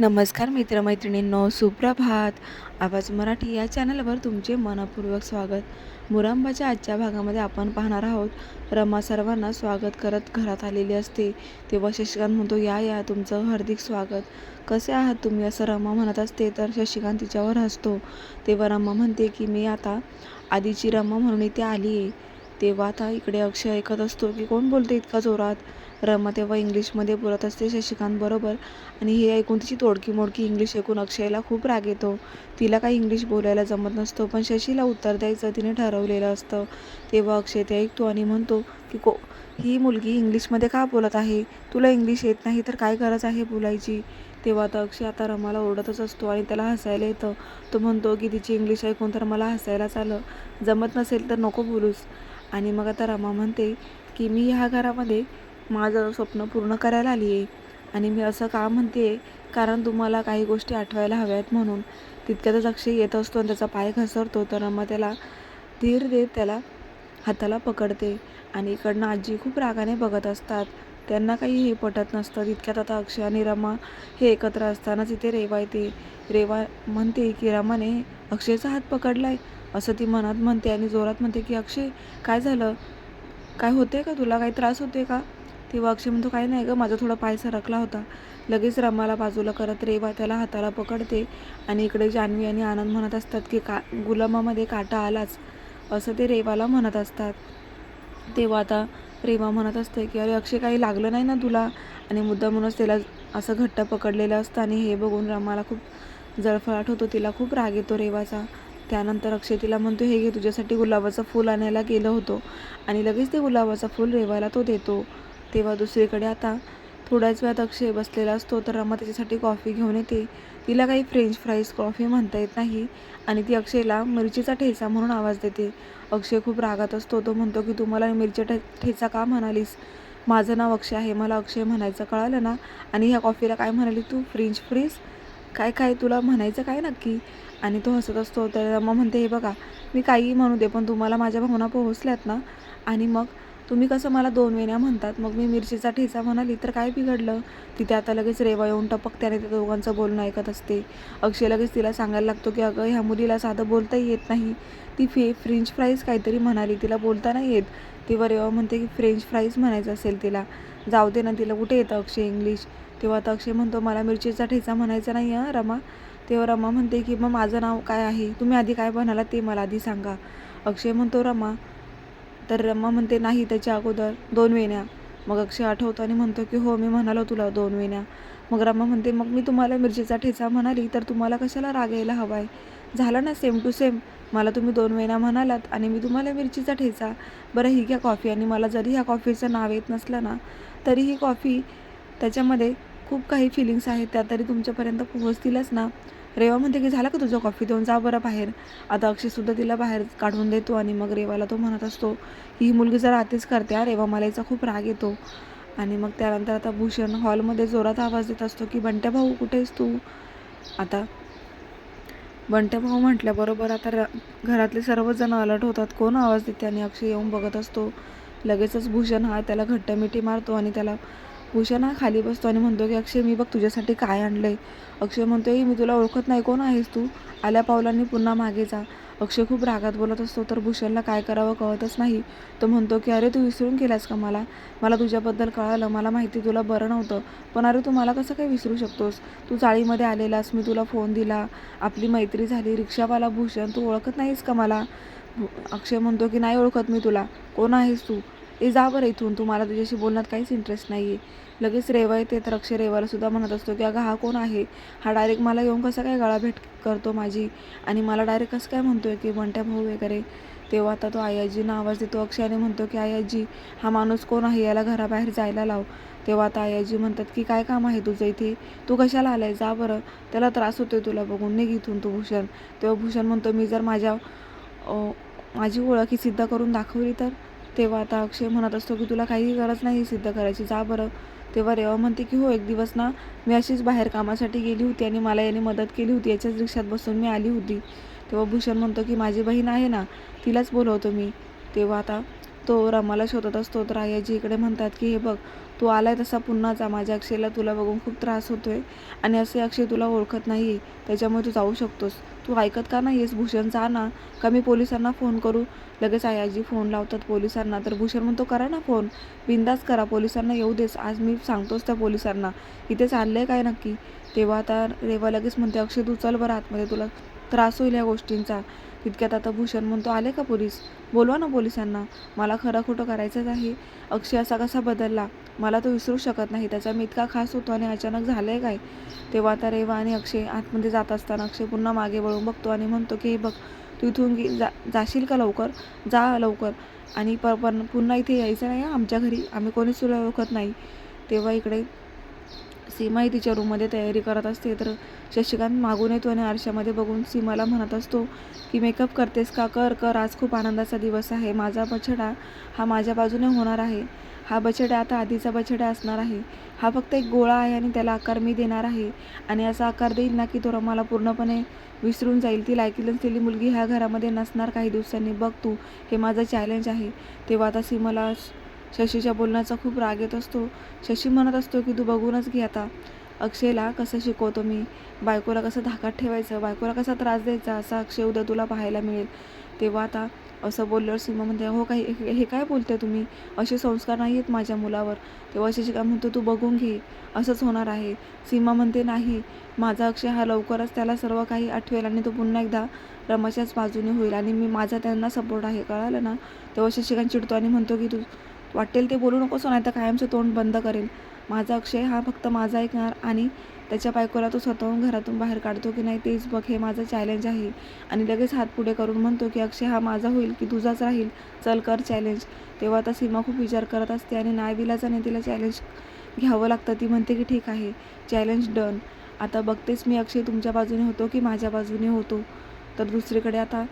नमस्कार मित्रमैत्रिणींनो सुप्रभात. आवाज मराठी या चॅनलवर तुमचे मनपूर्वक स्वागत. मुरांबाच्या आजच्या भागामध्ये आपण पाहणार आहोत रमा सर्वांना स्वागत करत घरात आलेली असते. तेव्हा शशिकांत म्हणतो या या तुमचं हार्दिक स्वागत. कसे आहात तुम्ही? असं रमा म्हणत असते तर शशिकांत तिच्यावर हसतो. तेव्हा रमा म्हणते की मी आता आधीची रमा म्हणून इथे आली आहे तेव्हा आता इकडे अक्षय ऐकत असतो की कोण बोलते इतका जोरात? रमा तेव्हा इंग्लिशमध्ये बोलत असते शशिकांतबरोबर आणि हे ऐकून तिची तोडकी मोडकी इंग्लिश ऐकून अक्षयला खूप राग येतो. तिला काही इंग्लिश बोलायला जमत नसतो पण शशीला उत्तर द्यायचं तिने ठरवलेलं असतं. तेव्हा अक्षय ते ऐकतो आणि म्हणतो की को ही मुलगी इंग्लिशमध्ये का बोलत आहे? तुला इंग्लिश येत नाही तर काय गरज आहे बोलायची? तेव्हा आता अक्षय आता रमाला ओरडतच असतो आणि त्याला हसायला येतं. तो म्हणतो की तिची इंग्लिश ऐकून तर मला हसायलाच आलं जमत नसेल तर नको बोलूस. आणि मग आता रमा म्हणते की मी ह्या घरामध्ये माझं स्वप्न पूर्ण करायला आली आहे. आणि मी असं का म्हणते? कारण तुम्हाला काही गोष्टी आठवायला हव्यात म्हणून. तितक्यातच अक्षय येत असतो आणि त्याचा पाय घसरतो तर मग त्याला धीर देत त्याला हाताला पकडते. आणि इकडनं आजी खूप रागाने बघत असतात. त्यांना काही हे पटत नसतं. तितक्यात आता अक्षय आणि रमा हे एकत्र असतानाच इथे रेवा येते. रेवा म्हणते की रमाने अक्षयचा हात पकडलाय. असं ती मनात म्हणते आणि जोरात म्हणते की अक्षय काय झालं? काय होते का? तुला काही त्रास होते का? तेव्हा अक्षय म्हणतो काही नाही गं माझा थोडा पाय सरकला होता. लगेच रमाला बाजूला करत रेवा त्याला हाताला पकडते आणि इकडे जान्हवी आणि आनंद म्हणत असतात की का गुलामामध्ये काटा आलाच. असं ते रेवाला म्हणत असतात. तेव्हा आता रेवा म्हणत असते की अरे अक्षय काही लागलं नाही ना तुला? आणि मुद्दामूनच त्याला असं घट्ट पकडलेलं असतं आणि हे बघून रमाला खूप जळफळाट होतो तिला खूप राग येतो रेवाचा. त्यानंतर अक्षय तिला म्हणतो हे घे तुझ्यासाठी गुलाबाचं फूल आणायला गेलं होतो. आणि लगेच ते गुलाबाचं फूल रेवाला तो देतो. तेव्हा दुसरीकडे आता थोड्याच वेळात अक्षय बसलेला असतो तर रमा त्याच्यासाठी कॉफी घेऊन येते. तिला काही फ्रेंच फ्राईज कॉफी म्हणता येत नाही आणि ती अक्षयला मिरचीचा ठेचा म्हणून आवाज देते. अक्षय खूप रागात असतो तो म्हणतो की तुम्हाला मिरची ठे ठेचा का म्हणालीस? माझं नाव अक्षय आहे मला अक्षय म्हणायचं कळालं ना? आणि ह्या कॉफीला काय म्हणाली तू? फ्रेंच फ्रीज काय काय? तुला म्हणायचं काय नक्की? आणि तो हसत असतो. तर रमा म्हणते हे बघा मी काहीही म्हणू दे पण तुम्हाला माझ्या भावना पोहोचल्यात ना? आणि मग तुम्ही कसं मला दोन वेण्या म्हणतात? मग मी मिरचीचा ठेचा म्हणाली तर काय बिघडलं? तिथे आता लगेच रेवा येऊन टपकत्याने त्या दोघांचं बोलणं ऐकत असते. अक्षय लगेच तिला सांगायला लागतो की अगं ह्या मुलीला साधं बोलताही येत नाही. ती फे फ्रेंच फ्राईज काहीतरी म्हणाली तिला बोलता नाही येत. तेव्हा रेवा म्हणते की फ्रेंच फ्राईज म्हणायचं असेल तिला. जाऊ दे ना तिला कुठे येतं अक्षय इंग्लिश? तेव्हा आता अक्षय म्हणतो मला मिरचीचा ठेचा म्हणायचा नाही हां रमा. तेव्हा रमा म्हणते की मग माझं नाव काय आहे? तुम्ही आधी काय म्हणाला ते मला आधी सांगा. अक्षय म्हणतो रमा तर रमा म्हणते नाही त्याच्या अगोदर दोन वेण्या. मग अक्षय आठवतो आणि म्हणतो की हो मी म्हणालो तुला दोन वेण्या. मग रमा म्हणते मग मी तुम्हाला मिरचीचा ठेचा म्हणाली तर तुम्हाला कशाला राग यायला हवा आहे झालं ना सेम टू सेम मला तुम्ही दोन वेण्या म्हणालात आणि मी तुम्हाला मिरचीचा ठेचा. बरं ही घ्या कॉफी आणि मला जरी ह्या कॉफीचं नाव येत नसलं ना तरी ही कॉफी त्याच्यामध्ये खूप काही फिलिंग्स आहेत त्या तरी तुमच्यापर्यंत पोहोचतीलच ना. रेवा म्हणते की झालं का तुझं कॉफी देऊन? जा बरं बाहेर. आता अक्षयसुद्धा तिला बाहेर काढून देतो आणि मग रेवाला तो म्हणत असतो ही मुलगी जर आतीच करते हा रेवा मला याचा खूप राग येतो. आणि मग त्यानंतर आता भूषण हॉलमध्ये जोरात आवाज देत असतो की बंट्या भाऊ कुठेस तू? आता बंट्या भाऊ म्हटल्याबरोबर आता र घरातले सर्वजण अलर्ट होतात. कोण आवाज देते? आणि अक्षय येऊन बघत असतो. लगेचच भूषण हा त्याला घट्ट मिठी मारतो आणि त्याला भूषण हा खाली बसतो आणि म्हणतो की अक्षय मी बघ तुझ्यासाठी काय आणलंय. अक्षय म्हणतो मी तुला ओळखत नाही कोण आहेस तू? आल्या पावलांनी पुन्हा मागे जा. अक्षय खूप रागात बोलत असतो तर भूषणला काय करावं कळतच नाही. तो म्हणतो की अरे तू विसरून गेलास का मला? मला तुझ्याबद्दल कळालं मला माहिती तुला बरं नव्हतं. पण अरे तू मला कसं काय विसरू शकतोस? तू चाळीमध्ये आलेलास मी तुला फोन दिला. आपली मैत्री झाली रिक्षावाला भूषण तू ओळखत नाहीस का मला? अक्षय म्हणतो की नाही ओळखत मी तुला. कोण आहेस तू? ए जा बरं इथून. तू मला तुझ्याशी बोलण्यात काहीच इंटरेस्ट नाही आहे लगेच रेवा येते तर अक्षय रेवालासुद्धा म्हणत असतो की अगं हा कोण आहे? हा डायरेक्ट मला येऊन कसा काय गळा भेट करतो माझी? आणि मला डायरेक्ट कसं काय म्हणतोय की बंट्या भाऊ वगैरे? तेव्हा आता तो आयाजीनं आवाज देतो. अक्षयाने म्हणतो की आयाजी हा माणूस कोण आहे? याला घराबाहेर जायला लाव. तेव्हा आता आयाजी म्हणतात की काय काम आहे तुझं इथे? तू कशाला आलाय? जा बरं. त्याला त्रास होतोय तुला बघून. निघ इथून तू भूषण. तेव्हा भूषण म्हणतो मी जर माझ्या माझी ओळख ही सिद्ध करून दाखवली तर? तेव्हा आता अक्षय म्हणत असतो की तुला काही गरज नाही सिद्ध करायची जा बरं. तेव्हा रेवा म्हणते की हो एक दिवस ना मी अशीच बाहेर कामासाठी गेली होती आणि मला याने मदत केली होती. याच्याच रिक्षात बसून मी आली होती. तेव्हा भूषण म्हणतो की माझी बहीण आहे ना तिलाच बोलवतो मी. तेव्हा आता तो रमाला शोधत असतो तर आयाजी इकडे म्हणतात की हे बघ तू आलाय तसा पुन्हा जा. माझ्या अक्षयला तुला बघून खूप त्रास होतोय आणि असे अक्षय तुला ओळखत नाही आहे त्याच्यामुळे तू जाऊ शकतोस. तू ऐकत का नाही आहेस भूषणचा आ ना. का मी पोलिसांना फोन करू. लगेच आयाजी फोन लावतात पोलिसांना. तर भूषण म्हणतो करा ना फोन. बिंदास करा. पोलिसांना येऊ देस. आज मी सांगतोच त्या पोलिसांना. इथे चाललं आहे काय नक्की? तेव्हा आता रेवा लगेच म्हणते अक्षय तू चल बरं आतमध्ये. तुला त्रास होईल या गोष्टींचा. तितक्यात आता भूषण म्हणतो आले का पोलीस? बोलवा ना पोलिसांना. मला खरं खोटं करायचंच आहे. अक्षय असा कसा बदलला? मला तो विसरू शकत नाही. त्याचा मी इतका खास होतो आणि अचानक झालं आहे काय? तेव्हा आता रेवा आणि अक्षय आतमध्ये जात असताना अक्षय पुन्हा मागे वळून बघतो आणि म्हणतो की हे बघ तू इथून गे जा जाशील का लवकर? जा लवकर. आणि प पण पुन्हा इथे यायचं नाही आमच्या घरी. आम्ही कोणीच तुला ओळखत नाही. तेव्हा इकडे सीमाही तिच्या रूममध्ये तयारी करत असते तर शशिकांत मागून येतो आणि आरशामध्ये बघून सीमाला म्हणत असतो की मेकअप करतेस का? कर कर. आज खूप आनंदाचा दिवस आहे. माझा बछडा हा माझ्या बाजूने होणार आहे. हा बछडा आता आधीचा बछडा असणार आहे. हा फक्त एक गोळा आहे आणि त्याला आकार मी देणार आहे. आणि असा आकार देईल ना की तो रमाला पूर्णपणे विसरून जाईल. ती लायकी नसलेली मुलगी ह्या घरामध्ये नसणार काही दिवसांनी. बघ तू हे माझं चॅलेंज आहे. तेव्हा आता सीमाला शशीच्या बोलण्याचा खूप राग येत असतो. शशी म्हणत असतो की तू बघूनच घे आता. अक्षयला कसं शिकवतो मी? बायकोला कसं धाकात ठेवायचं? बायकोला कसा त्रास द्यायचा? असा अक्षय उद्या तुला पाहायला मिळेल. तेव्हा आता असं बोलल्यावर सीमा म्हणते हो काही हे हे काय बोलते तुम्ही? असे संस्कार नाही आहेत माझ्या मुलावर. तेव्हा शशिका म्हणतो तू बघून घे. असंच होणार आहे. सीमा म्हणते नाही. माझा अक्षय हा लवकरच त्याला सर्व काही आठवेल आणि तो पुन्हा एकदा रमाच्याच बाजूने होईल आणि मी माझा त्यांना सपोर्ट आहे. कळालं ना? तेव्हा शशिकांत चिडतो आणि म्हणतो की तू वाटेल ते बोलू नकोस नाही तर कायमचं तोंड बंद करेल. माझा अक्षय हा फक्त माझा ऐकणार आणि त्याच्या बायकोला तो स्वतःहून घरातून बाहेर काढतो की नाही तेच बघ हे माझं चॅलेंज आहे. आणि लगेच हात पुढे करून म्हणतो की अक्षय हा माझा होईल की तुझाच राहील? चल कर चॅलेंज तेव्हा आता सीमा खूप विचार करत असते आणि नाही विलाजाने तिला चॅलेंज घ्यावं लागतं. ती म्हणते की ठीक आहे चॅलेंज डन आता बघतेच मी अक्षय तुमच्या बाजूने होतो की माझ्या बाजूने होतो. तर दुसरीकडे आता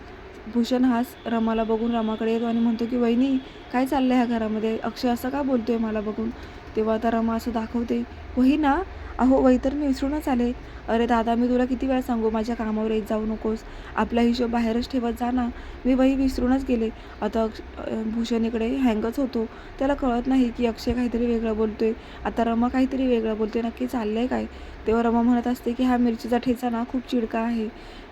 भूषण हाच रमाला बघून रमाकडे येतो आणि म्हणतो की वहिनी काय चाललं ह्या घरामध्ये? अक्षय असं का बोलतो आहे मला बघून? तेव्हा आता रमा असं दाखवते वही ना अहो वही तर मी विसरूनच आले. अरे दादा मी तुला किती वेळा सांगू माझ्या कामावर येत जाऊ नकोस. आपला हिशोब बाहेरच ठेवत जा ना. मी वही विसरूनच गेले. आता अक्ष भूषण इकडे हँगच होतो. त्याला कळत नाही की अक्षय काहीतरी वेगळं बोलतोय. आता रमा काहीतरी वेगळं बोलतोय. नक्की चाललं आहे काय? तेव्हा रमा म्हणत असते की हा मिरचीचा ठेचा ना खूप चिडका आहे.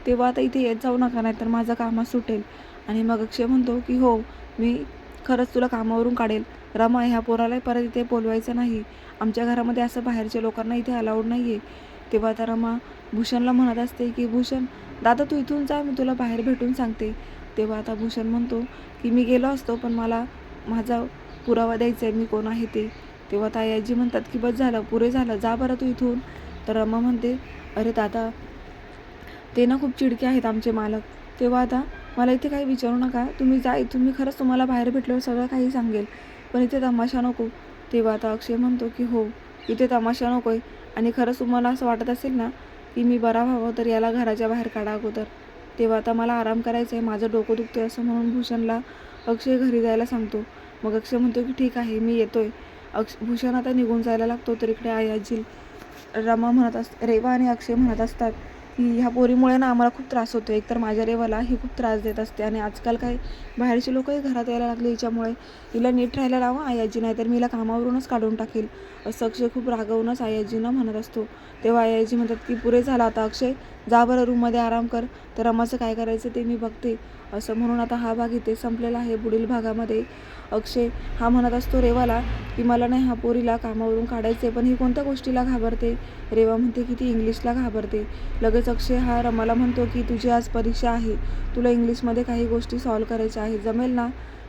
तेव्हा आता इथे येत जाऊ नका नाही तर माझं काम सुटेल. आणि मग अक्षय म्हणतो की हो मी खरंच तुला कामावरून काढेल. रमा ह्या पोराला परत इथे बोलवायचं नाही. आमच्या घरामध्ये असं बाहेरच्या लोकांना इथे अलाउड नाही आहे तेव्हा आता रमा भूषणला म्हणत असते की भूषण दादा तू इथून जा मी तुला बाहेर भेटून सांगते. तेव्हा आता भूषण म्हणतो की मी गेलो असतो पण मला माझा पुरावा द्यायचा आहे मी कोण आहे ते. तेव्हा तायाजी म्हणतात की बस झालं पुरे झालं जा बरं तू इथून. तर रमा म्हणते अरे दादा ते ना खूप चिडके आहेत आमचे मालक. तेव्हा आता मला इथे काही विचारू नका. तुम्ही जा इथून मी खरंच तुम्हाला बाहेर भेटल्यावर सगळं काही सांगेल. पण इथे तमाशा नको. तेव्हा आता अक्षय म्हणतो की हो इथे तमाशा नको आहे आणि खरंच तुम्हाला असं वाटत असेल ना की मी बरा व्हावं तर याला घराच्या बाहेर काढा अगोदर. तेव्हा आता मला आराम करायचा आहे माझं डोकं दुखतं आहे असं म्हणून भूषणला अक्षय घरी जायला सांगतो. मग अक्षय म्हणतो की ठीक आहे मी येतोय. अक्ष भूषण आता निघून जायला लागतो तर इकडे आई आजी रमा म्हणत अस रेवा आणि अक्षय म्हणत असतात. की ह्या पोरीमुळे ना आम्हाला खूप त्रास होतो एकतर माझ्या रेवाला ही खूप त्रास देत असते आणि आजकाल काय बाहेरचे लोकही घरात यायला लागले हिच्यामुळे हिला नीट राहायला लावा आई आजी नाही तर मी हिला कामावरूनच काढून टाकेल. असं अक्षय खूप रागवूनच आई म्हणत असतो. तेव्हा आयाजी म्हणतात की पुरे झाला आता अक्षय जा बरं रूममध्ये आराम कर. तर रमाचं काय करायचं ते मी बघते. असं म्हणून आता हा भाग इथे संपलेला आहे. पुढील भागामध्ये अक्षय हा म्हणत असतो रेवाला की मला नाही हा पोरीला कामावरून काढायचे पण ही कोणत्या गोष्टीला घाबरते? रेवा म्हणते की ती इंग्लिशला घाबरते. लगेच अक्षय हा रमाला म्हणतो की तुझी आज परीक्षा आहे. तुला इंग्लिशमध्ये काही गोष्टी सॉल्व करायच्या आहेत. जमेल ना?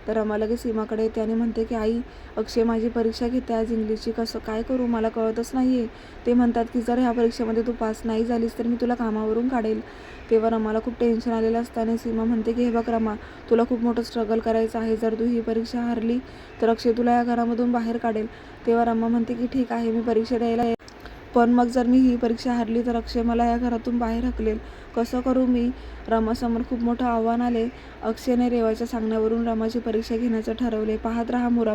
तर रमा लगेच सीमाकडे येते आणि म्हणते की आई अक्षय माझी परीक्षा घेते आज इंग्लिशची कसं काय करू? मला कळतच नाही आहे ते म्हणतात की जर ह्या परीक्षेमध्ये तू पास नाही झालीस तर मी तुला कामावरून काढेल. तेव्हा रमाला खूप टेन्शन आलेलं असतं आणि सीमा म्हणते की हे बघ रमा तुला खूप मोठं स्ट्रगल करायचं आहे. जर तू ही परीक्षा हारली तर अक्षय तुला या घरामधून बाहेर काढेल. तेव्हा रमा म्हणते की ठीक आहे मी परीक्षा द्यायला ये- पण मग जर मी ही परीक्षा हारली तर अक्षय मला या घरातून बाहेर हकलेल. कसं करू मी? रमासमोर खूप मोठं आव्हान आले. अक्षयने रेवाच्या सांगण्यावरून रमाची परीक्षा घेण्याचं ठरवले. पाहत रहा मुरा